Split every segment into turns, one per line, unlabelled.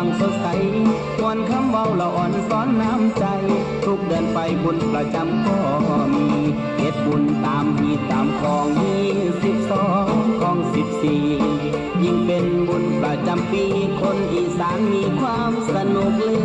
างสดใสกวนคำเบาละอ่อนสอนน้ำใจ ทุกเดินไปบุญประจำก็มีเฮ็ดบุญตามมีตามของยี่สิบสองของสิบสี่ยิ่งเป็นบุญประจำปี คนอีสานมีความสนุกเลื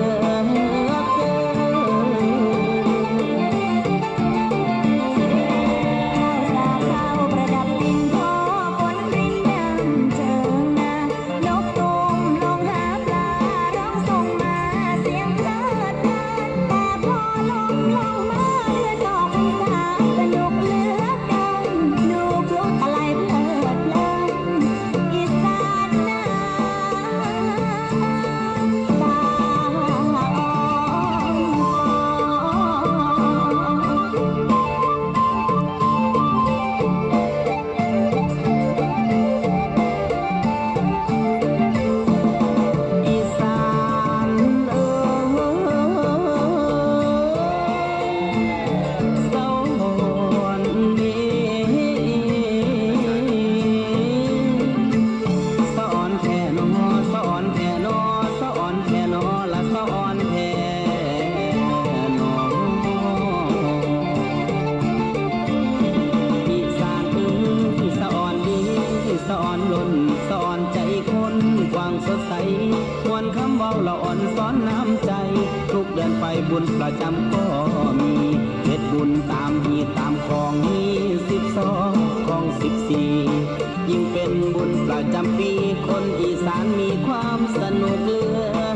อ่อนสอนน้ำใจ ทุกเดือนไปบุญประจำก็มีเฮ็ดบุญตามมีตามของมีสิบสองของสิบสี่ยิ่งเป็นบุญประจำปี คนอีสานมีความสนุกเลือ